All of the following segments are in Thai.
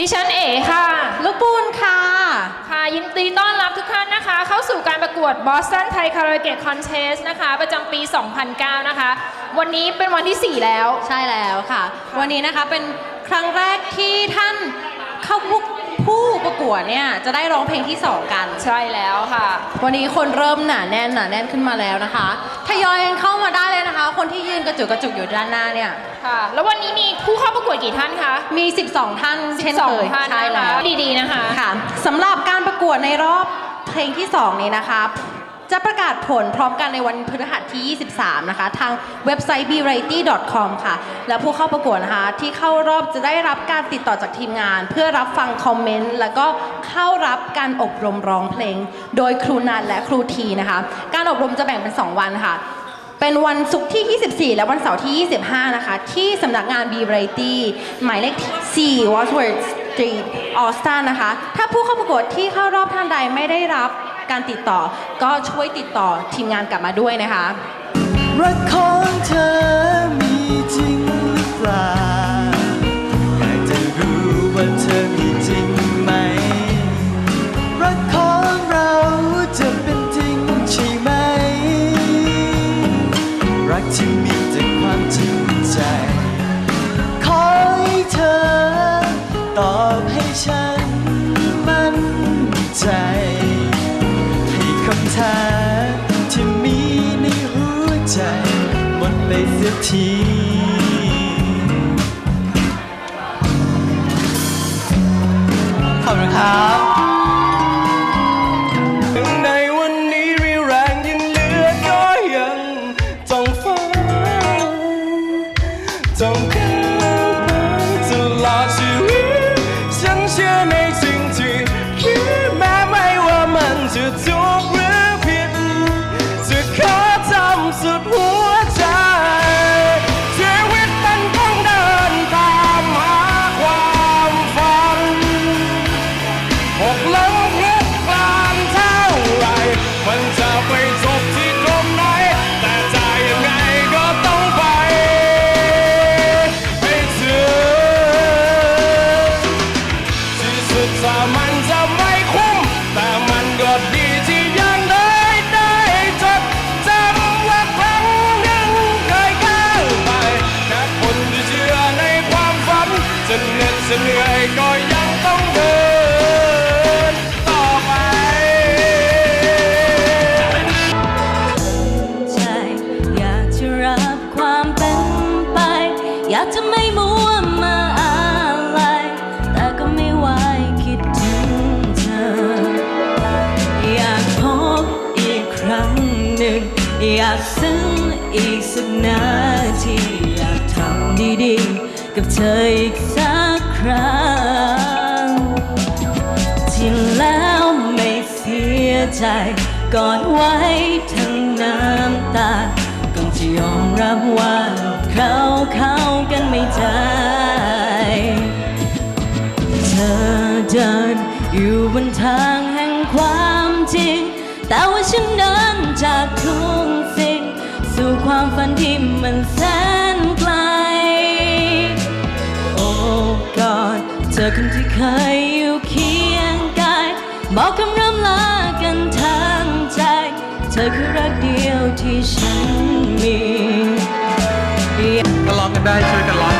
ดิฉันเอ๋ค่ะ ลูกปูนค่ะ ค่ะยินดีต้อนรับทุกท่านนะคะ เข้าสู่การประกวด Boston Thai Karaoke Contest นะคะ ประจำปี 2009 นะคะ วันนี้เป็นวันที่ 4 แล้ว ใช่แล้วค่ะ วันนี้นะคะเป็นครั้งแรกที่ท่านเข้าผู้ ผู้ประกวดเนี่ยจะได้ร้องเพลงที่2กัน ใช่แล้วค่ะ วันนี้คนเริ่มหนาแน่นหนาแน่นขึ้นมาแล้วนะคะทยอยกันเข้ามาได้เลยนะคะ คนที่ยืนกระจุกกระจุกอยู่ด้านหน้าเนี่ย ค่ะ แล้ววันนี้มีผู้เข้าประกวดกี่ท่านคะ มี 12 ท่านเช่นเคย12ท่านใช่นะแล้คะวดีๆนะคะ ค่ะสำหรับการประกวดในรอบเพลงที่ 2 นี้นะคะ จะประกาศผลพร้อมกันในวันพฤหัสที่ 23 นะคะ ทางเว็บไซต์ variety.com ค่ะ และผู้เข้าประกวดนะคะ ที่เข้ารอบจะได้รับการติดต่อจากทีมงาน เพื่อรับฟังคอมเมนต์ แล้วก็เข้ารับการอบรมร้องเพลง โดยครูนันและครูทีนะคะ การอบรมจะแบ่งเป็น 2 วันค่ะ เป็นวันศุกร์ที่ 24 และวันเสาร์ที่ 25 นะคะ ที่สำนักงาน B Variety หมายเลขที่4 Wadsworth Street Austin นะคะ ถ้าผู้เข้าประกวดที่เข้ารอบท่านใดไม่ได้รับ การติดต่อก็ช่วยติดต่อทีมงานกลับมาด้วยนะคะ รักของเธอมีจริงหรือเปล่าอยากจะรู้ว่าเธอมีจริงไหม รักของเราจะเป็นจริงใช่ไหม รักที่มีแต่ความจริงใจ ขอให้เธอตอบให้ฉันมั่นใจ แท้ที่มีในหัวใจหมดไปเสียทีขอบคุณครับ ยังต้องเดินต่อไป ใจ อยากจะรับความเป็นไป อยากจะไม่มัวมาอะไร แต่ก็ไม่ไหวคิดถึงเธอ อยากพบอีกครั้งหนึ่ง อยากซึ้งอีกสักนาที อยากทำดีๆ กับเธออีกสักครั้ง ใจกอดไว้ทั้งน้ำตาก่อนจะยอมรับว่าเราเข้ากันไม่ได้เธอเดินอยู่บนทางแห่งความจริง แต่ว่าฉันเดินจากทุกสิ่ง สู่ความฝันที่มันแสนไกล โอ้กอดเธอคนที่เคยอยู่เคียงกายบอกคำร ได้ช่วยกันร้อง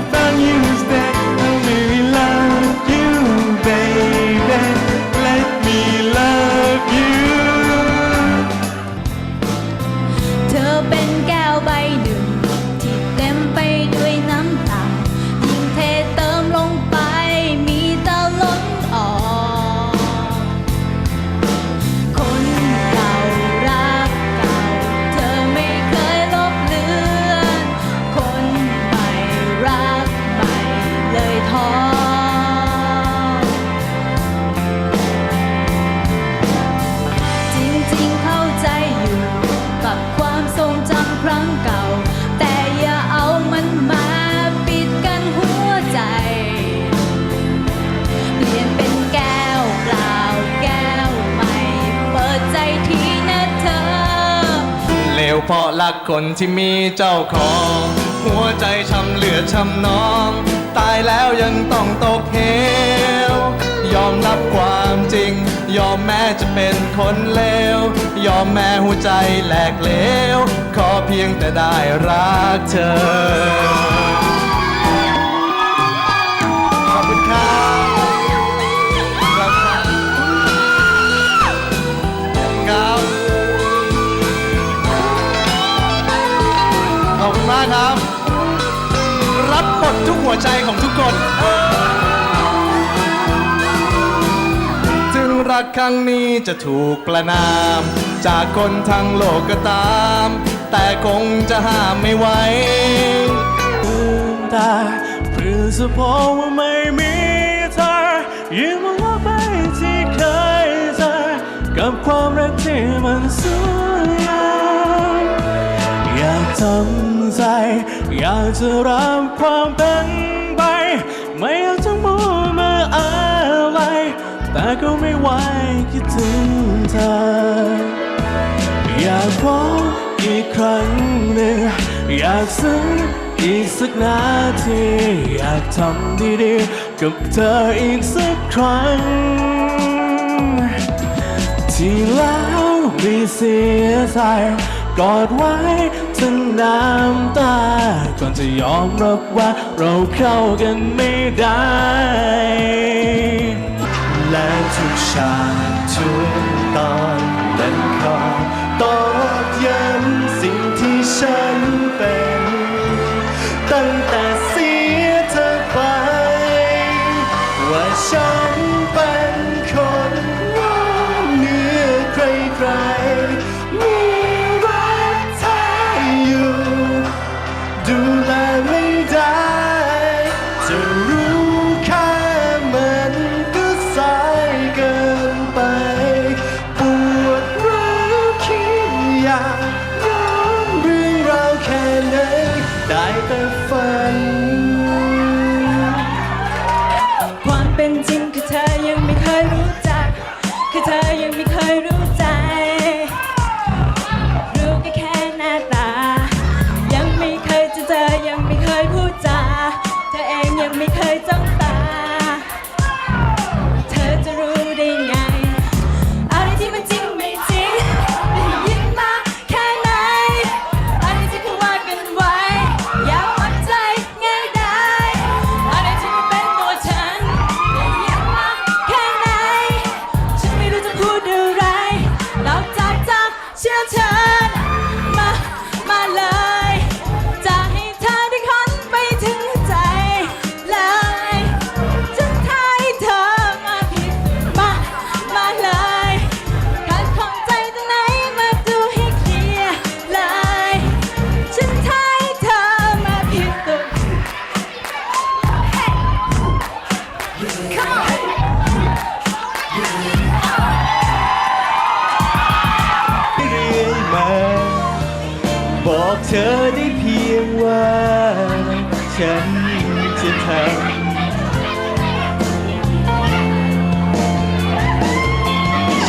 life values there. เพราะรักคนที่มีเจ้าของ หัวใจช้ำเลือดช้ำนอง ตายแล้วยังต้องตกเหวยอมรับความจริง ยอมแม้จะเป็นคนเลว ยอมแม้หัวใจแหลกเลว ขอเพียงแต่ได้รักเธอ หัวใจของทุกคน ถึงรักครั้งนี้จะถูกประนาม จากคนทั้งโลกก็ตาม แต่คงจะห้ามไม่ไหวตาเพื่อจะพบว่าไม่มีเธอยิ่งมองว่าไปที่เคยเจอกับความรักที่มันสวยงามอ ทำใจอยากจะรับความเป็นไป ไม่อยากจะมัวมาอะไร แต่ก็ไม่ไหวคิดถึงเธอ อยากพบอีกครั้งหนึ่ง อยากซึ้งอีกสักนาที อยากทำดีๆ กับเธออีกสักครั้ง ที่แล้วไม่เสียใจ กอดไว้จนน้ำตา ก่อนจะยอมรับว่าเราเข้ากันไม่ได้ และทุกฉากทุกตอนนั้นขอตอกย้ำสิ่งที่ฉันเป็นตั้ง ไ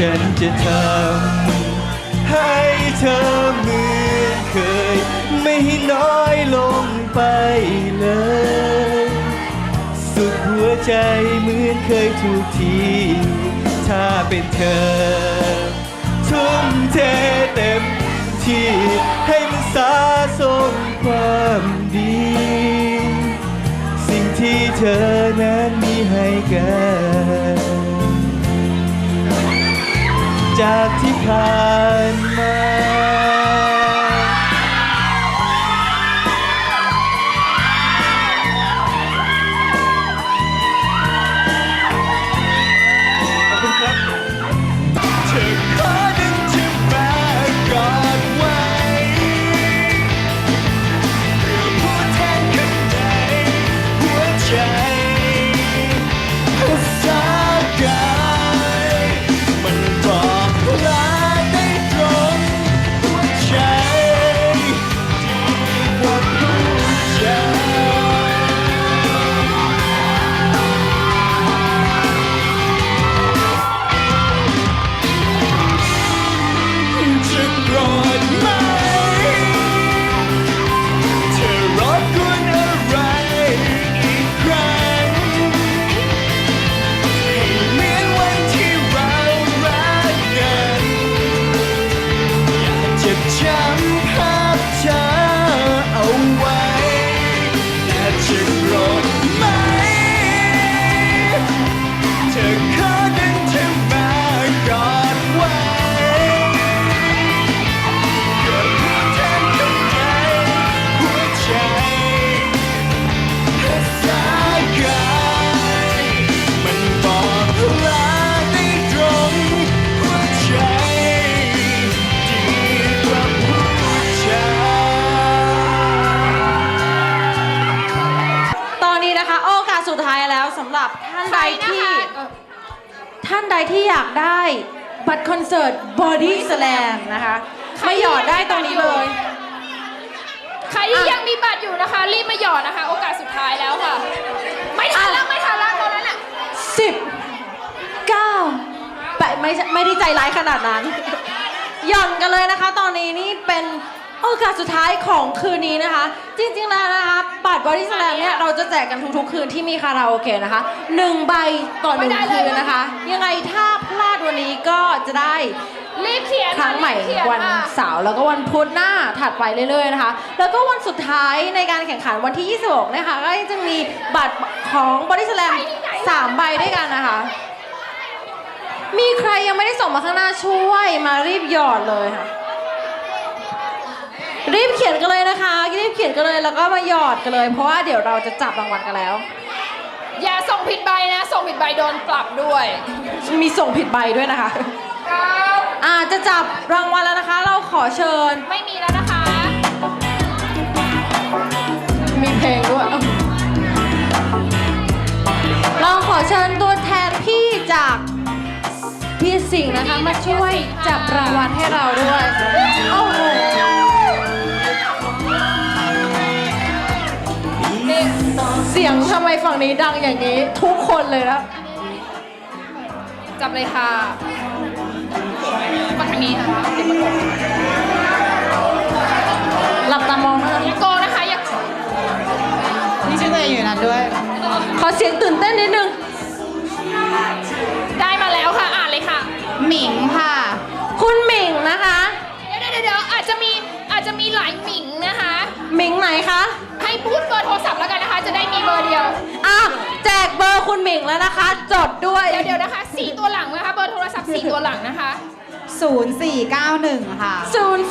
ฉันจะทำให้เธอเหมือนเคย ไม่ให้น้อยลงไปเลย สุดหัวใจเหมือนเคยถูกที ถ้าเป็นเธอ ทุ่มเทเต็มที่ให้มันสาสมความดี สิ่งที่เธอนั้นมีให้กัน จากที่ผ่าน ท่านใดที่อยากได้บัตรคอนเสิร์ต Body Slam นะคะมาหยอดได้ตรงนี้เลย ใครที่อะยังมีบัตรอยู่นะคะ รีบมาหยอดนะคะ โอกาสสุดท้ายแล้วค่ะ ไม่ทันแล้วไม่ทันแล้วตอนนั้นอะสิบเก้าแปดไม่ใช่ไม่ได้ใจร้ายขนาดนั้นหย่อนกันเลยนะคะ ตอนนี้นี่เป็น โอกาสสุดท้ายของคืนนี้นะคะ จริงๆแล้วนะคะบัตรบอดี้สแลมเนี่ยเราจะแจกกันทุกๆ คืนที่มีคาราโอเกะนะคะหนึ่งใบต่อหนึ่งไม่ได้เลยคืนนะคะ ยังไงถ้าพลาดวันนี้ก็จะได้รีบเขียนครั้งใหม่รีบเขียวันค่ะเสาร์แล้วก็วันพุธหน้าถัดไปเรื่อยๆนะคะ แล้วก็วันสุดท้ายในการแข่งขันวันที่ 26 นะคะก็จะมีบัตรของบอดี้สแลมสามใบด้วยกันนะคะ มีใครยังไม่ได้ส่งมาข้างหน้าช่วยมารีบหยอดเลยค่ะ รีบเขียนกันเลยนะคะ รีบเขียนกันเลยแล้วก็มาหยอดกันเลย เพราะว่าเดี๋ยวเราจะจับรางวัลกันแล้ว อย่าส่งผิดใบนะ ส่งผิดใบโดนปรับด้วย มีส่งผิดใบด้วยนะคะอ่าจะจับรางวัลแล้วนะคะ เราขอเชิญ ไม่มีแล้วนะคะ มีเพลงด้วย เราขอเชิญตัวแทนพี่จากพี่สิงห์นะคะ มาช่วยจับรางวัลให้เราด้วย โอ้โห เสียงทำไมฝั่งนี้ดังอย่างนี้ ทุกคนเลยนะจับเลยค่ะมาทางนี้ค่ะเดี๋ยวมากดหลับตามองนะคะอย่าโกงนะคะอย่านี่ชื่อตัวเองอยู่นั้นด้วย ขอเสียงตื่นเต้นนิดนึง ได้มาแล้วค่ะอ่านเลยค่ะ หมิงค่ะ คุณหมิงนะคะ เดี๋ยวเดี๋ยวเดี๋ยวอาจจะมีอาจจะมีหลายหมิงนะคะ หมิงไหนคะ ให้พูดเบอร์โทรศัพท์แล้ว งแล้วนะคะ จดด้วย เดี๋ยวเดี๋ยวนะคะสี่ตัวหลังนะคะเบอร์โทรศัพท์สี่ตัวหลังนะคะ 0491 ค่ะ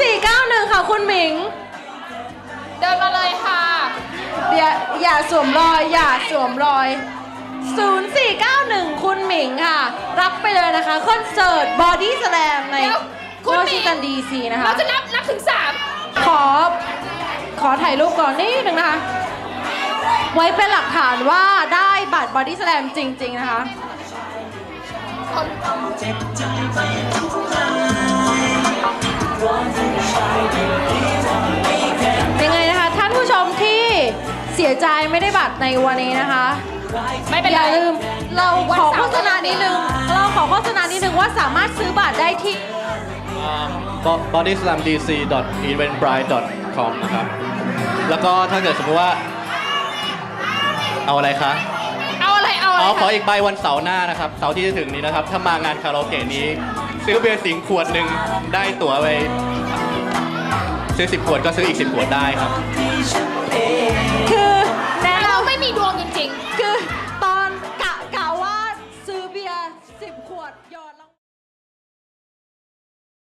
0491 ค่ะคุณหมิง เดินมาเลยค่ะอย่าอย่าสวมรอยอย่าสวมรอย 0491 คุณหมิงค่ะ รับไปเลยนะคะ คอนเสิร์ตบอดี้สแลมในเดี๋ยวคุณวอหมิชิงงตันดีซีนะคะ เราจะนับนับถึงสามขอ ขอถ่ายรูปก่อนนิดนึงนะคะ ไว้เป็นหลักฐานว่าได้บัตรบอดี้สแลมจริง ๆ นะคะยังไงนะคะ ท่านผู้ชมที่เสียใจไม่ได้บัตรในวันนี้นะคะ ไม่เป็นอไร ย่าลืมเราขอวันเสาร์โฆษณานิดนึง เราขอโฆษณานิดนึงว่าสามารถซื้อบัตรได้ที่ bodyslamdc.eventbrite.com นะครับ แล้วก็ถ้าเกิดสมมติว่า เอาอะไรคะ เอาอะไรเอาอะไรเอาขอค่ะอีกใบวันเสาร์หน้านะครับ เสาร์ที่จะถึงนี้นะครับ ถ้ามางานคาราโอเกะนี้ ซื้อเบียร์สิงห์ขวดหนึ่งได้ตั๋วไปซื้อ10ขวดก็ซื้ออีก10ขวดได้ครับคือ